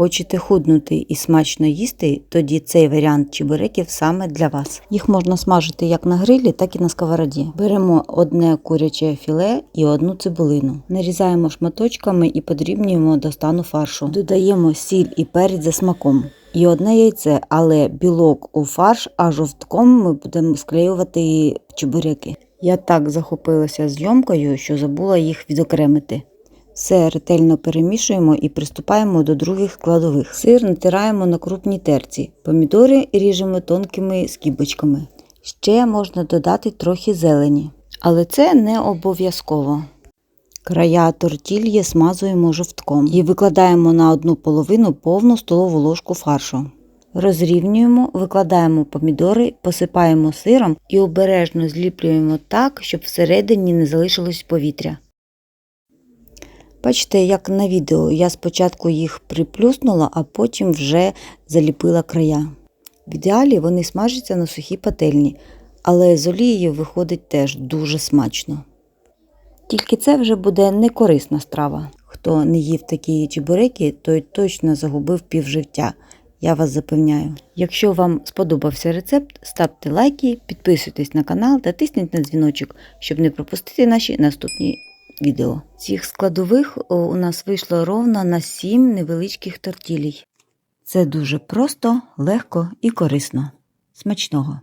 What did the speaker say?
Хочете худнути і смачно їсти, тоді цей варіант чебуреків саме для вас. Їх можна смажити як на грилі, так і на сковороді. Беремо одне куряче філе і одну цибулину. Нарізаємо шматочками і подрібнюємо до стану фаршу. Додаємо сіль і перець за смаком. І одне яйце, але білок у фарш, а жовтком ми будемо склеювати чебуреки. Я так захопилася зйомкою, що забула їх відокремити. Все ретельно перемішуємо і приступаємо до других складових. Сир натираємо на крупній терці, помідори ріжемо тонкими скибочками. Ще можна додати трохи зелені, але це не обов'язково. Края тортільї смазуємо жовтком і викладаємо на одну половину повну столову ложку фаршу. Розрівнюємо, викладаємо помідори, посипаємо сиром і обережно зліплюємо так, щоб всередині не залишилось повітря. Бачите, як на відео, я спочатку їх приплюснула, а потім вже заліпила края. В ідеалі вони смажаться на сухій пательні, але з олією виходить теж дуже смачно. Тільки це вже буде не корисна страва. Хто не їв такі чебуреки, той точно загубив півжиття. Я вас запевняю. Якщо вам сподобався рецепт, ставте лайки, підписуйтесь на канал та тисніть на дзвіночок, щоб не пропустити наші наступні відео. Цих складових у нас вийшло ровно на 7 невеличких тортілій. Це дуже просто, легко і корисно. Смачного!